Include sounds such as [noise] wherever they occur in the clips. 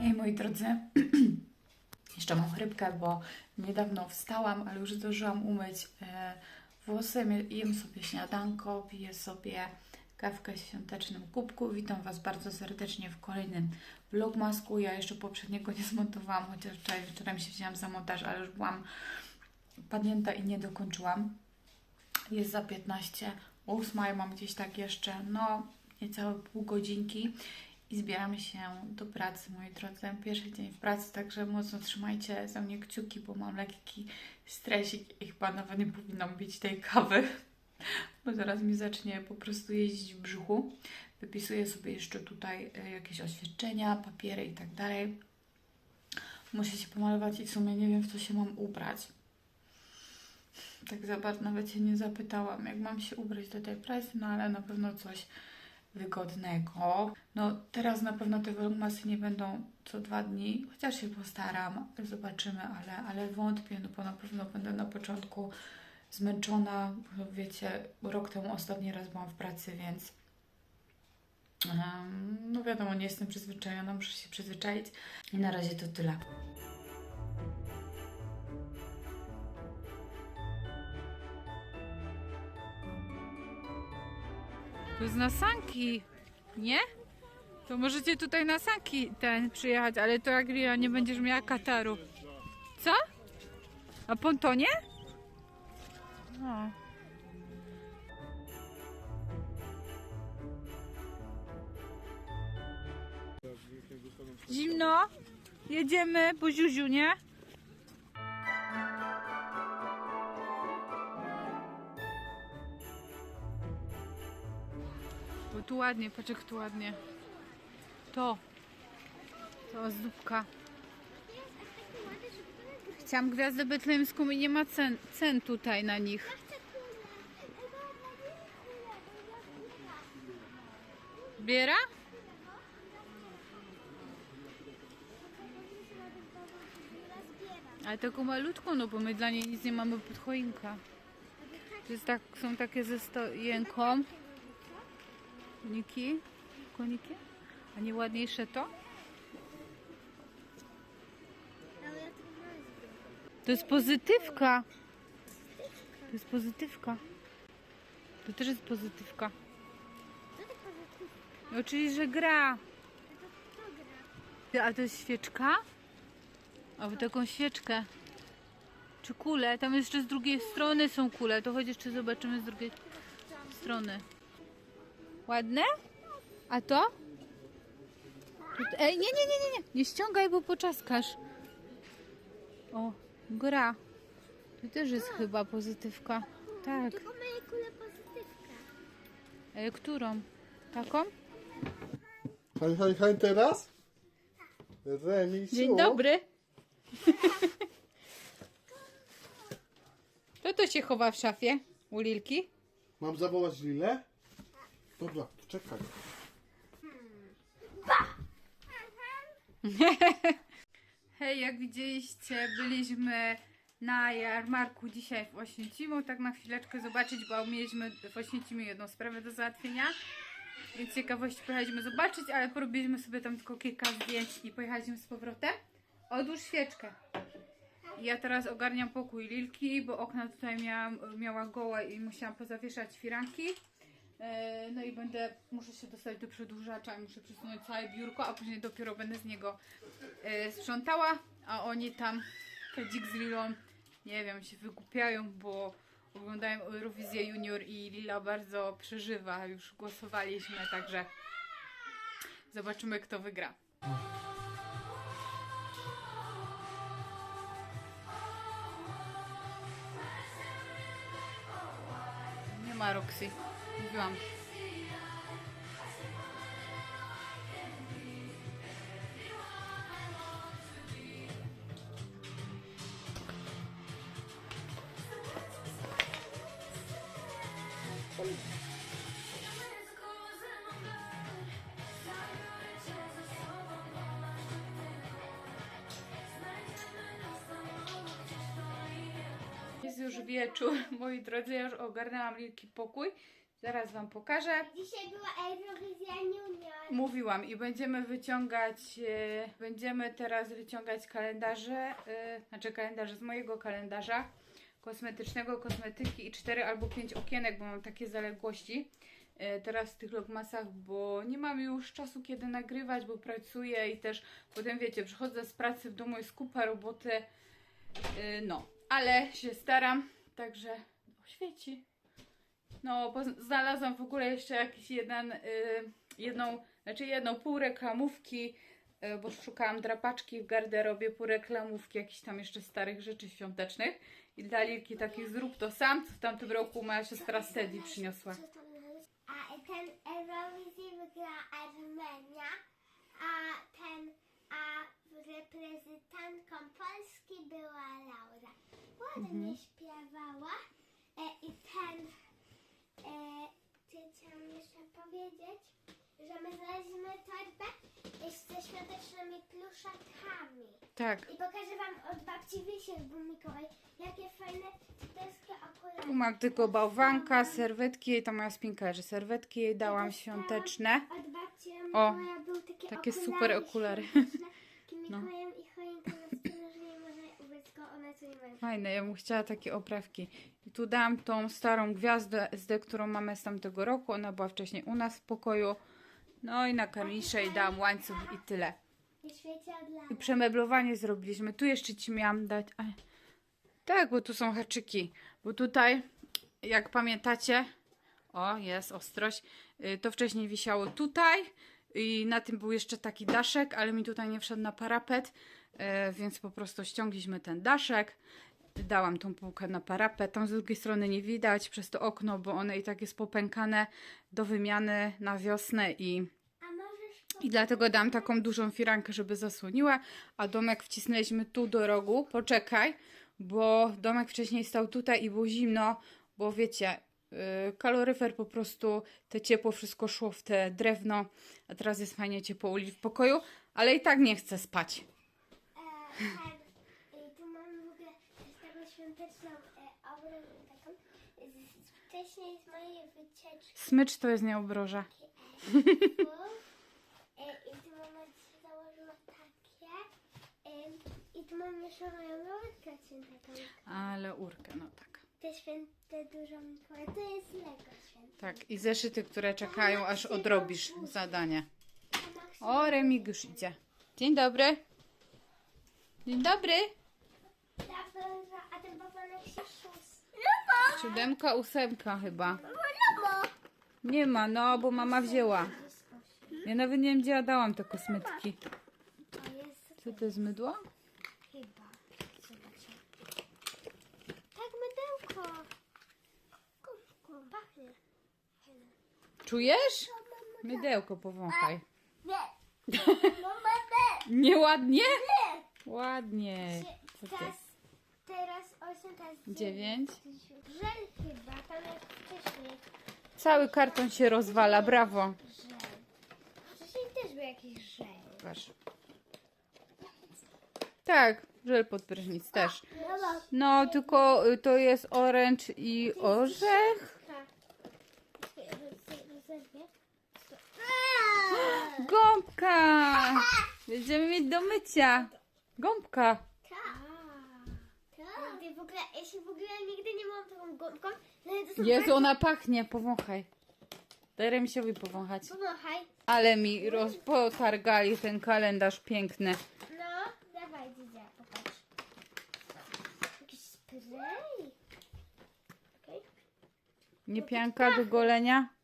Hej moi drodzy, [clears throat] jeszcze mam chrypkę, bo niedawno wstałam, ale już zdążyłam umyć e, włosy, jem sobie śniadanko, piję sobie kawkę w świątecznym kubku. Witam Was bardzo serdecznie w kolejnym vlogmasku. Ja jeszcze poprzedniego nie zmontowałam, chociaż wczoraj wieczorem się wzięłam za montaż, ale już byłam padnięta i nie dokończyłam. Jest za 15, 8, ja mam gdzieś tak jeszcze, no, niecałe pół godzinki i zbieramy się do pracy, moi drodzy. Pierwszy dzień w pracy, także mocno trzymajcie za mnie kciuki, bo mam lekki stresik i chyba nawet nie powinnam pić tej kawy, [laughs] bo zaraz mi zacznie po prostu jeździć w brzuchu. Wypisuję sobie jeszcze tutaj e, jakieś oświadczenia, papiery i tak dalej. Muszę się pomalować i w sumie nie wiem, w co się mam ubrać. Tak za bardzo nawet się nie zapytałam, jak mam się ubrać do tej pracy, no ale na pewno coś wygodnego. No teraz na pewno te vlogmasy nie będą co dwa dni, chociaż się postaram, zobaczymy, ale, ale wątpię, no bo na pewno będę na początku zmęczona. Wiecie, rok temu ostatni raz byłam w pracy, więc no wiadomo, nie jestem przyzwyczajona, muszę się przyzwyczaić. I na razie to tyle. To jest na sanki, nie? To możecie tutaj na sanki ten przyjechać, ale to jak Lila nie będziesz miała kataru. Co? A pontonie? No. Zimno? Jedziemy po ziuziu, nie? Tu ładnie, patrz jak tu ładnie. To. To ozdóbka. Chciałam gwiazdę betlejemską i nie ma cen, cen tutaj na nich. Biera? Ale taką malutką, no bo my dla niej nic nie mamy pod choinka. Jest tak, są takie ze stojenką. Koniki? Koniki? A nie ładniejsze to? To jest pozytywka. To jest pozytywka. To też jest pozytywka. No czyli, że gra. A to jest świeczka? W taką świeczkę. Czy kule? Tam jeszcze z drugiej strony są kule. To chodź jeszcze zobaczymy z drugiej strony. Ładne? A to? To- Ej, nie, nie, nie, nie, nie. Nie ściągaj, bo poczaskasz. O, gra. To też jest chyba pozytywka. Tak. Tylko moje kule pozytywka. E, którą? Taką? Hań, hań, hań teraz? Remisiu. Dzień dobry. [laughs] Kto to się chowa w szafie? U Lilki? Mam zawołać Lilę? Dobra, czekaj. [laughs] Hej, jak widzieliście, byliśmy na jarmarku dzisiaj w Oświęcimiu. Tak na chwileczkę zobaczyć, bo mieliśmy w Oświęcimiu jedną sprawę do załatwienia. Więc ciekawości pojechaliśmy zobaczyć, ale porobiliśmy sobie tam tylko kilka zdjęć i pojechaliśmy z powrotem. Odłóż świeczkę. Ja teraz ogarniam pokój Lilki, bo okna tutaj miałam, miała gołe i musiałam pozawieszać firanki. E, No i będę, muszę się dostać do przedłużacza i muszę przesunąć całe biurko, a później dopiero będę z niego e, sprzątała, a oni tam, Kadzik z Lilą, nie wiem, się wygłupiają, bo oglądają Eurowizję Junior i Lila bardzo przeżywa, już głosowaliśmy, także zobaczymy kto wygra. Nie ma Roxy, mówiłam. Jest już wieczór, [laughs] moi drodzy, ja już ogarnęłam Lilki pokój. Zaraz Wam pokażę. Dzisiaj była Eurowizja Junior Mówiłam i będziemy wyciągać, e, będziemy teraz wyciągać kalendarze, e, znaczy kalendarze z mojego kalendarza kosmetycznego, kosmetyki i 4 albo 5 okienek, bo mam takie zaległości e, teraz w tych logmasach, bo nie mam już czasu kiedy nagrywać, bo pracuję i też potem wiecie, przychodzę z pracy w domu, jest kupa roboty, e, no, ale się staram, także o, świeci. No, znalazłam w ogóle jeszcze jakiś jeden, y, jedną, znaczy jedną pół reklamówki, y, bo szukałam drapaczki w garderobie, pół reklamówki, jakichś tam jeszcze starych rzeczy świątecznych. I dla Lilki takich zrób to sam, co w tamtym roku moja siostra Sedi przyniosła. A ten Eurowizji wygrała Armenia, a ten, a reprezentantką Polski była Laura. Ładnie śpiewała e, i ten, e, co chciałam jeszcze powiedzieć, że my znaleźliśmy torbę ze świątecznymi pluszakami. Tak, I pokażę wam od babci Wisiek, bo Mikołaj, jakie fajne cudowskie okulary. tu mam tylko bałwanka, serwetki, jej to moja spinka, że serwetki jej dałam świąteczne. Od babci O, Mikołaja był takie, takie okulary super okulary. [laughs] No. I choinką na stronę, że nie można ubrać go, one co nie mają. Fajne, ja bym chciała takie oprawki. I tu dałam tą starą gwiazdę SD, którą mamy z tamtego roku. Ona była wcześniej u nas w pokoju. No i na karnisze i dałam łańcuch i tyle. I przemeblowanie zrobiliśmy. Tu jeszcze ci miałam dać. A, tak, bo tu są haczyki. Bo tutaj, jak pamiętacie, o jest ostrość, y, to wcześniej wisiało tutaj i na tym był jeszcze taki daszek, ale mi tutaj nie wszedł na parapet, y, więc po prostu ściągliśmy ten daszek. Dałam tą półkę na parapet. Tam z drugiej strony nie widać przez to okno, bo one i tak jest popękane do wymiany na wiosnę i i dlatego dam taką dużą firankę, żeby zasłoniła, a domek wcisnęliśmy tu do rogu. Poczekaj, bo domek wcześniej stał tutaj i było zimno, bo wiecie, yy, kaloryfer po prostu, te ciepło wszystko szło w te drewno, a teraz jest fajnie ciepło u Lili w pokoju, ale i tak nie chcę spać. e, i tu mamy w ogóle taką świąteczną e, taką z, z, wcześniej z mojej wycieczki. Smycz to jest nieobroża. E, I tu mama dzisiaj założyła takie. E, Jeszcze moją no tak. Te święte dużą Mikołaja. To jest Lego święte. Tak, i zeszyty, które czekają, aż odrobisz zadanie. O, Remig już idzie. Dzień dobry. Dzień dobry. A ten się szósty. Siódemka, ósemka chyba. Nie ma, no, bo mama wzięła. Ja nawet nie wiem, gdzie ja dałam te jest Co to jest mydło? chyba. Zobaczcie. Tak, mydełko. Czujesz? Mydełko powąchaj. Nie. Mama, nie. Nieładnie? Ładnie. Co ty? Teraz, teraz 8, teraz Dziewięć. Żel chyba, tam jak wcześniej. Cały karton się rozwala, brawo. Żel. Wcześniej też był jakiś żel. Patrz. Tak, żel pod prysznic też. Mama. No, tylko y, to jest oręcz i orzech. Tak. [gasps] Gąbka! Będziemy mieć do mycia. Gąbka. Tak. Nigdy w ogóle, ja się w ogóle nigdy nie myłam taką gąbką. No i to są Jezu, ona pachnie, powąchaj. Daj Remisiowi powąchać. Pomachaj. Ale mi rozpotargali ten kalendarz piękny. No, dawaj Dzidzia, popatrz. Jakiś spray. Okej. Nie pianka do golenia?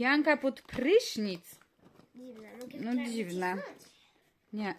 Pianka pod prysznic. Dziwne. Mogę No dziwne. cisnąć. Nie.